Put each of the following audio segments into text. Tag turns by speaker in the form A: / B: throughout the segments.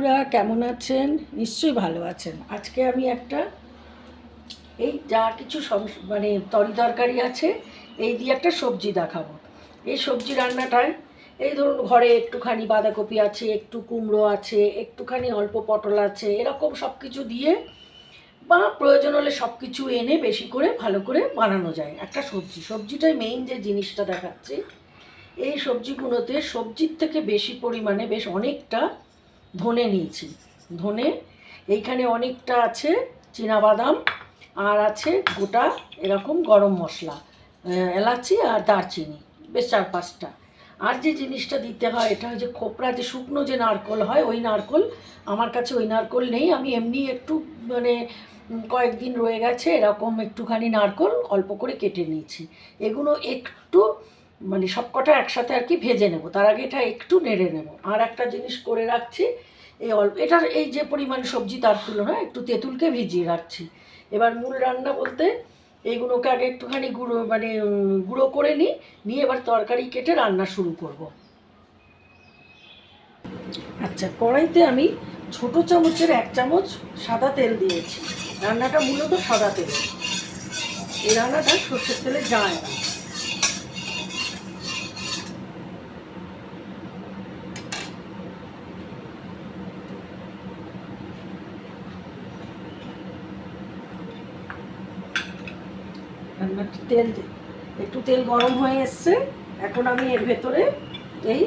A: বন্ধুরা, কেমন আছেন? নিশ্চয়ই ভালো আছেন। আজকে আমি একটা, এই যা কিছু মানে তরি তরকারি আছে, এই দিয়ে একটা সবজি দেখাবো। এই সবজি রান্নাটায়, এই ধরুন ঘরে একটুখানি বাঁধাকপি আছে, একটু কুমড়ো আছে, একটুখানি অল্প পটল আছে, এরকম সব কিছু দিয়ে বা প্রয়োজন হলে সব কিছু এনে বেশি করে ভালো করে বানানো যায় একটা সবজি। সবজিটাই মেইন যে জিনিসটা দেখাচ্ছি, এই সবজিগুলোতে সবজির থেকে বেশি পরিমাণে বেশ অনেকটা ধনে নিয়েছি। ধনে, এইখানে অনেকটা আছে বাদাম আর আছে গোটা এরকম গরম মশলা এলাচি আর দারচিনি, বেশ চার পাঁচটা। আর যে জিনিসটা দিতে হয় এটা হচ্ছে খোপরা, যে শুকনো যে নারকোল হয়, ওই নারকোল, আমার কাছে ওই নারকোল নেই, আমি এমনি একটু মানে কয়েকদিন রয়ে গেছে, এরকম একটুখানি নারকোল অল্প করে কেটে নিয়েছি। এগুলো একটু মানে সব কটা একসাথে আর কি ভেজে নেব। তার আগে এটা একটু নেড়ে নেব। আর একটা জিনিস করে রাখছি এই অল্প এটার এই যে পরিমাণ সবজি তার তুলনায় একটু তেঁতুলকে ভিজিয়ে রাখছি। এবার মূল রান্না বলতে এইগুলোকে আগে একটুখানি গুঁড়ো মানে গুঁড়ো করে নিই, নিয়ে এবার তরকারি কেটে রান্না শুরু করব। আচ্ছা কড়াইতে আমি ছোট চামচের এক চামচ সাদা তেল দিয়েছি। রান্নাটা মূলত সাদা তেল। এই রান্নাটা সর্ষের তেলে যায় না রান্নার তেল একটু তেল গরম হয়ে এসছে। এখন আমি এর ভেতরে এই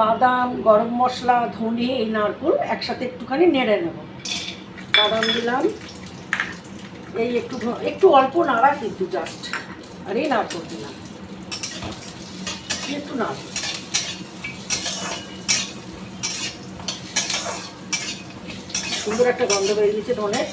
A: বাদাম, গরম মশলা, ধনে, এই নারকোল একসাথে একটুখানি নেড়ে নেব। বাদাম দিলাম। এই একটু একটু অল্প নাড়া কিন্তু জাস্ট আর এই নারকোল দিলাম। একটু নাড়া সুন্দর একটা গন্ধ বেরিয়েছে ধনের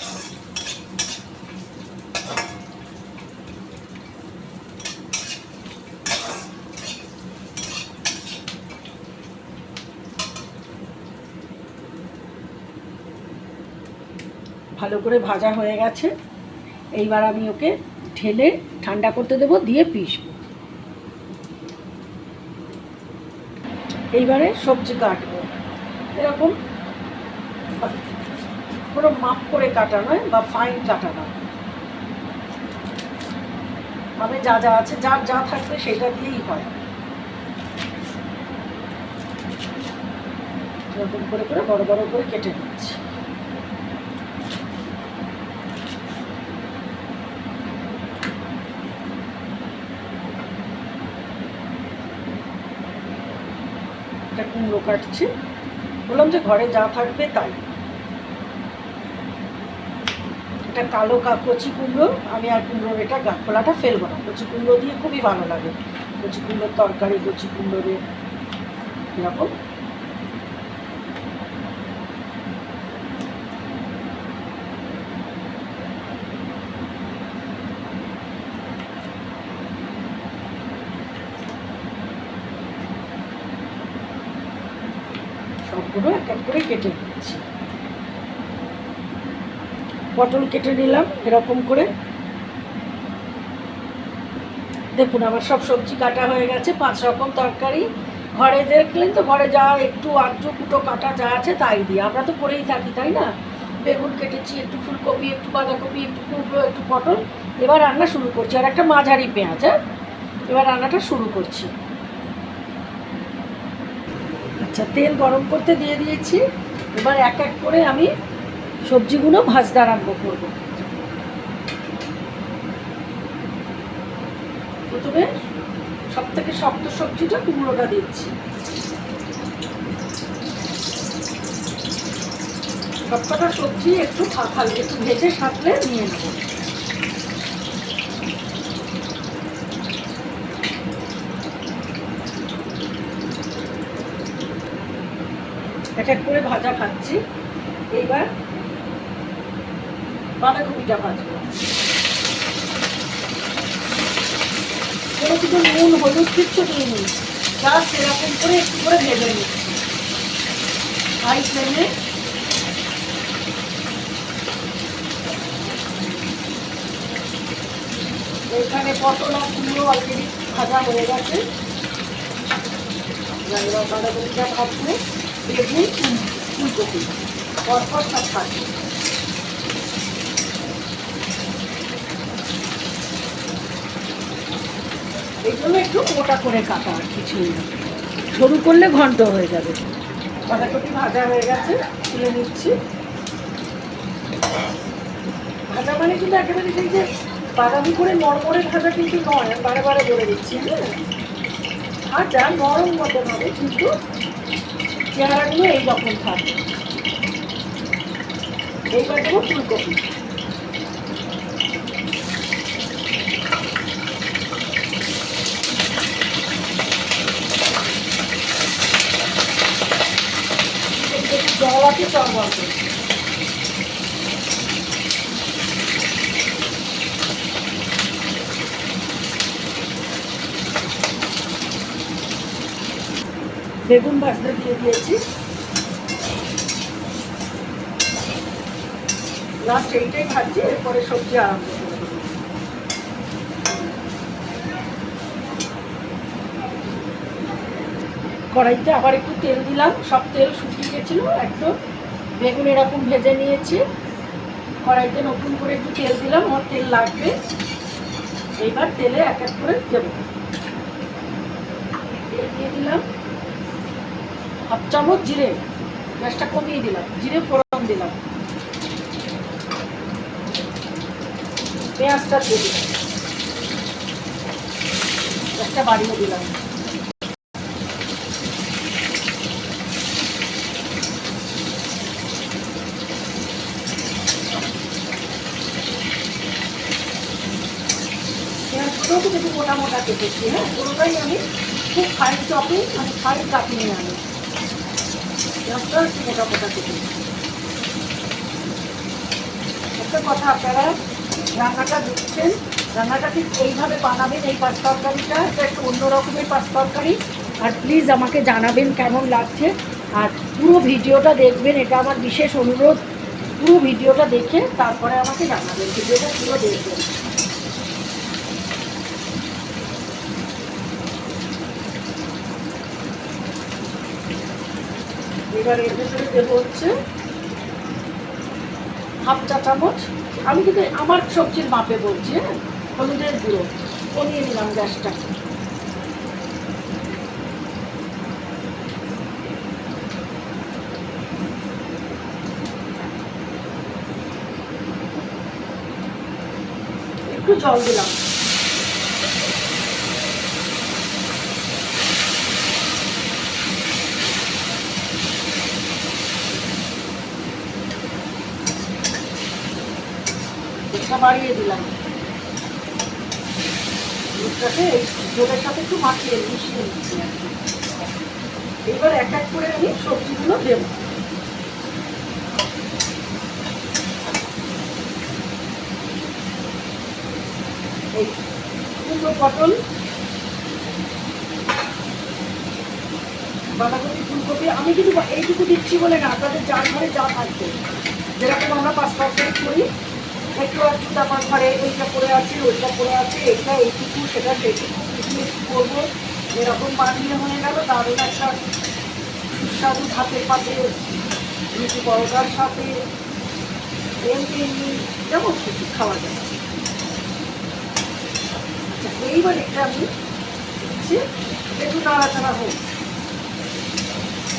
A: ভালো করে ভাজা হয়ে গেছে। এইবার আমি ওকে ঢেলে ঠান্ডা করতে দেবো, দিয়ে পিসবো এইবারে সবজি কাটবো। এরকম কোনো মাপ করে কাটা নয়, বা ফাইন কাটা নয়। আমি যা যা আছে, যার যা থাকবে সেটা দিয়েই হয়। এরকম করে করে বড় বড় করে কেটে নিচ্ছি একটা কুমড়ো কাটছি বললাম যে ঘরে যা থাকবে তাই। এটা কালো কচি কুমড়ো, আমি আর কুমড়োর এটা গা খোলাটা ফেলব না। কচি কুমড়ো দিয়ে খুবই ভালো লাগে। কচি কুমড়োর তরকারি, কচি কুমড়োর এরকম সবগুলো এক এক করে কেটে নিচ্ছি। পটল কেটে নিলাম এরকম করে। দেখুন, আমার সব সবজি কাটা হয়ে গেছে, পাঁচ রকম তরকারি। ঘরে দেখলেন তো, ঘরে যা একটু আদ্র কুটো কাটা যা আছে তাই দিয়ে। আমরা তো করেই থাকি, তাই না? বেগুন কেটেছি, একটু ফুলকপি, একটু বাঁধাকপি, একটু কুমড়ো, একটু পটল। এবার রান্না শুরু করছি। আর একটা মাঝারি পেঁয়াজ হ্যাঁ? এবার রান্নাটা শুরু করছি। আচ্ছা তেল গরম করতে দিয়ে দিয়েছি। এবার এক এক করে আমি সবজিগুলো ভাজতে আরম্ভ করব। প্রথমে সব থেকে শক্ত সবজিটা কুমড়োটা দিচ্ছি। সবকটা সবজি একটু ফাঁকাল একটু ভেজে সাঁতলে নিয়ে নেব। এক করে ভাজা খাচ্ছি। এইবার বাঁধাকপিটা ভাজবো। কোনো কিছু নুন, হলুদ, কিচ্ছু দিইনি জাস্ট এরকম করে একটু করে ভেজে নিচ্ছি। হাই ফ্লেমে এখানে পটল আর কুমড়ো অলরেডি ভাজা হয়ে গেছে। বাঁধাকপিটা ভাজবো। বেগুন একটু মোটা করে কাটা আর কিছুই না। সরু করলে ঘন্ট হয়ে যাবে। বাঁধাকপি ভাজা হয়ে গেছে, তুলে নিচ্ছি। ভাজা মানে কিন্তু একেবারে সেই যে বাদামি করে নরমরে ভাজা কিন্তু নয় বারে বারে বলে দিচ্ছি হ্যাঁ। ভাজা নরম মতন হবে, কিন্তু চেহারাগুলো এইরকম থাকবে এইবার ফুলকপি। জল আছে চল বেগুন ভাজতে দিয়ে দিয়েছি। লাস্ট এইটাই ভাজছি, এরপরে সবজি দেবো। কড়াইতে আবার একটু তেল দিলাম, সব তেল শুকিয়ে গেছিল, একদম বেগুন এরকম ভেজে নিয়েছি। কড়াইতে নতুন করে একটু তেল দিলাম আমার তেল লাগবে। এইবার তেলে এক এক করে দেবো। তেল দিয়ে দিলাম। হাফ চামচ জিরে, গ্যাসটা কমিয়ে দিলাম, জিরে ফোড়ন দিলাম। পেঁয়াজটা দিয়ে দিলাম। গ্যাসটা বাড়িয়ে দিলাম। পেঁয়াজগুলোও কিন্তু মোটা মোটা কেটেছি হ্যাঁ? পুরোটাই আমি খুব ফাইন চপিং মানে ফাইন কাটিয়ে আনি। একটু একটা কথা আপনারা রান্নাটা দেখছেন, রান্নাটা ঠিক এইভাবে বানাবেন এই পাঁচ তরকারিটা, এটা একটু অন্য রকমের পাঁচ তরকারি। আর প্লিজ আমাকে জানাবেন কেমন লাগছে, আর পুরো ভিডিওটা দেখবেন, এটা আমার বিশেষ অনুরোধ। পুরো ভিডিওটা দেখে তারপরে আমাকে জানাবেন, ভিডিওটা পুরো দেখবেন। এবার এর ভেতরে দেবো হচ্ছে হাফ চা চামচ। আমি কিন্তু আমার সবজির মাপে বলছি হ্যাঁ? হলুদের গুঁড়ো। কমিয়ে দিলাম গ্যাসটা। একটু জল দিলাম। বাড়িয়ে দিলাম। দুধটাকে এই জলের সাথে একটু মাখিয়ে মিশিয়ে নিচ্ছি এবার এক এক করে আমি সবজিগুলো দেব। পটল, বাঁধাকপি, ফুলকপি, আমি কিন্তু এইটুকু দিচ্ছি বলে না, আপনাদের যার ঘরে যা থাকবে। যেরকম আমরা পাঁচ তরকারি করি একটু একটু আমার ঘরে ওইটা পড়ে আছে, ওইটা পড়ে আছে, এটা এইটুকু সেটা সেইটুকু কিছু একটু করব। এরকম বানিয়ে হয়ে গেল, দারুণ একটা সুস্বাদু ভাতের পাতে রুটি পরোটার সাথে। এমনি এমনি যেমন খুশি খাওয়া যায়। আচ্ছা এইবার এটা আমি দিচ্ছি একটু নাড়াচাড়া হোক।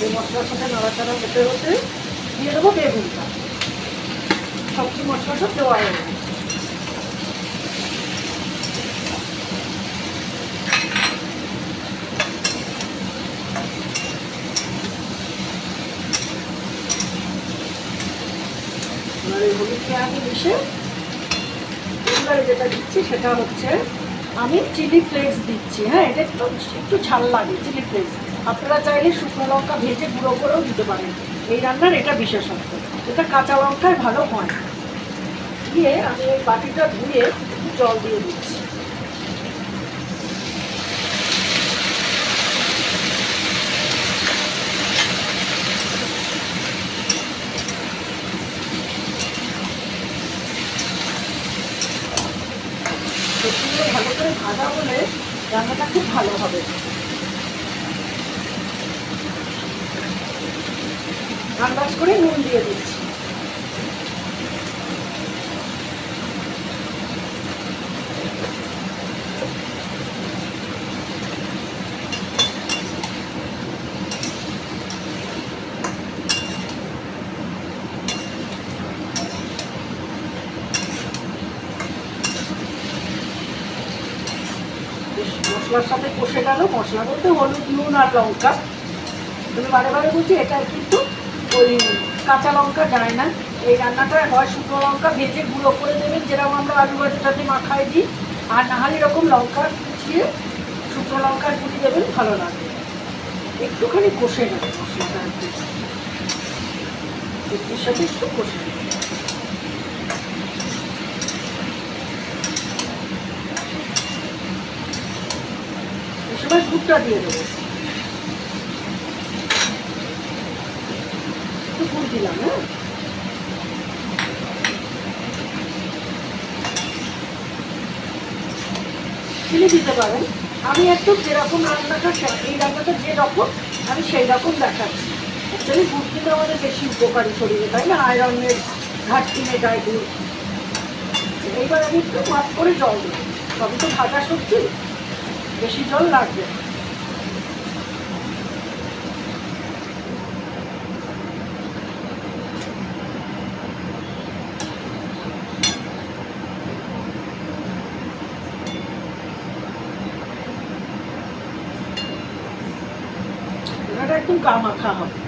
A: এই মশলার সাথে নাড়াচাড়া হতে হতে দিয়ে দেবো বেগুনটা। সবজি মশলা সব দেওয়া হয়ে গেছে মিশে যেটা দিচ্ছি সেটা হচ্ছে আমি চিলি ফ্লেক্স দিচ্ছি হ্যাঁ এটা একটু একটু ঝাল লাগে চিলি ফ্লেক্স। আপনারা চাইলে শুকনো লঙ্কা ভেজে গুঁড়ো করেও দিতে পারেন। এই রান্নার এটা বিশেষত্ব। এটা কাঁচা লঙ্কায় ভালো হয়। দিয়ে আমি ওই বাটিটা ধুয়ে জল দিয়ে দিচ্ছি। ভালো করে ভাজা হলে রান্নাটা খুব ভালো হবে আন্দাজ করে নুন দিয়ে দিচ্ছি বেশ মশলার সাথে কষে গেল, মশলা বলতে হলুদ, নুন আর লঙ্কা। তুমি বারে বারে বলছি, এটা কিন্তু ওই কাঁচা লঙ্কা যায় না। এই রান্নাটা হয় শুকনো লঙ্কা ভেজে গুঁড়ো করে দেবেন, যেরকম আমরা আলু ভাজাটাতে মাখায় দিই। আর না হলে এরকম লঙ্কা কুচিয়ে শুকনো লঙ্কা গুঁড়ি দেবেন, ভালো লাগবে। একটুখানি কষে নেবে মশলাটা কি সাথে একটু কষে নেবে। সময় দুধটা দিয়ে দেবো। দিলাম হ্যাঁ? চিনি দিতে পারেন। আমি একটু যেরকম রান্নাটা এই রান্নাটা যেরকম আমি সেই রকম দেখাচ্ছি। অ্যাকচুয়ালি গুড় দিলে আমাদের বেশি উপকারী শরীরে, তাই না? আয়রনের ঘাটতি মেটায় গুড় এইবার আমি একটু মাছ করে জল দেবো। সবই তো ভাজা সবজি। বেশি জল লাগবে না। এটা একদম গা মাখা হবে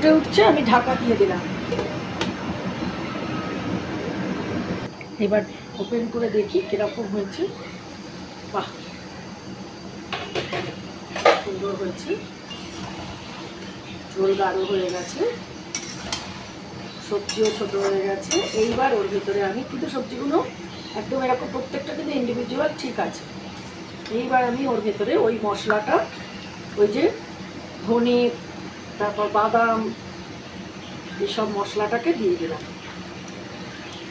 A: উঠে উঠছে, আমি ঢাকা দিয়ে দিলাম। এবার ওপেন করে দেখি কীরকম হয়েছে। বাহ! সুন্দর হয়েছে। ঝোল গাঢ় হয়ে গেছে। সবজিও ছোট হয়ে গেছে। এইবার ওর ভিতরে আমি কিন্তু সবজিগুলো একদম এরকম প্রত্যেকটা কিন্তু ইন্ডিভিজুয়াল ঠিক আছে। এইবার আমি ওর ভেতরে ওই মশলাটা, ওই যে ধনে তারপর বাদাম, এসব মশলাটাকে দিয়ে দিলাম।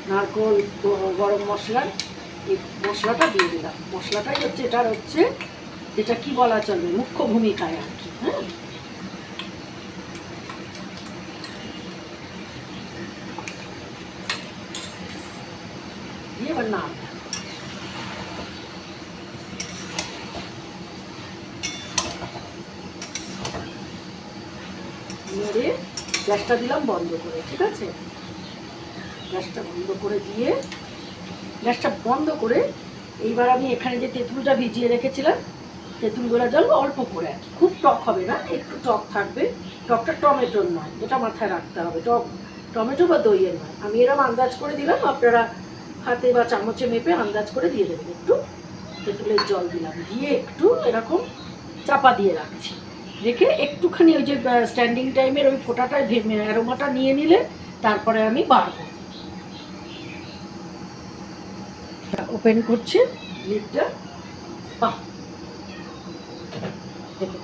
A: নারকোল গরম মশলা, এই মশলাটা দিয়ে দিলাম। মশলাটাই হচ্ছে, এটার হচ্ছে যেটা কি বলা চলবে মুখ্য ভূমিকায় আর কি হ্যাঁ? দিয়ে এবার গ্যাসটা দিলাম বন্ধ করে, ঠিক আছে? গ্যাসটা বন্ধ করে দিয়ে, গ্যাসটা বন্ধ করে এইবার আমি এখানে যে তেঁতুলটা ভিজিয়ে রেখেছিলাম তেঁতুল গোলা জল অল্প করে খুব টক হবে না, একটু টক থাকবে। টকটা টমেটোর নয় এটা মাথায় রাখতে হবে। টক, টমেটো বা দইয়ের নয়। আমি এরকম আন্দাজ করে দিলাম, আপনারা হাতে বা চামচে মেপে আন্দাজ করে দিয়ে দেবেন। একটু তেঁতুলের জল দিলাম। দিয়ে একটু এরকম চাপা দিয়ে রাখছি। রেখে একটুখানি ওই যে স্ট্যান্ডিং টাইমের ওই ফোটাটা অ্যারোমাটা নিয়ে নিলে তারপরে আমি বাড়বো ওপেন করছি, লিডটা, বাহ!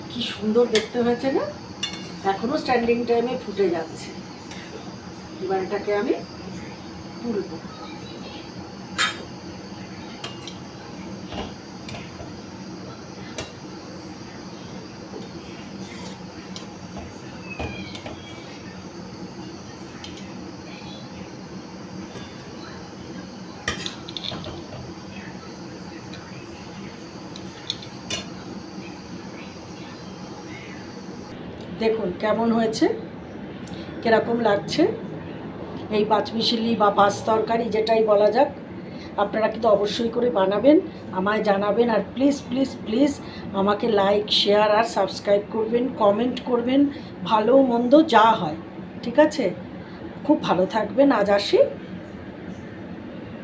A: কি সুন্দর দেখতে হয়েছে না? এখনও স্ট্যান্ডিং টাইমে ফুটে যাচ্ছে। এবার এটাকে আমি তুলবো। দেখুন কেমন হয়েছে, কীরকম লাগছে, এই পাঁচমিশালি বা পাঁচ তরকারি যেটাই বলা যাক, আপনারা কিন্তু অবশ্যই করে বানাবেন, আমায় জানাবেন আর প্লিজ প্লিজ প্লিজ আমাকে লাইক শেয়ার আর সাবস্ক্রাইব করবেন কমেন্ট করবেন, ভালো মন্দ যা হয়, ঠিক আছে? খুব ভালো থাকবেন, আজ আসি।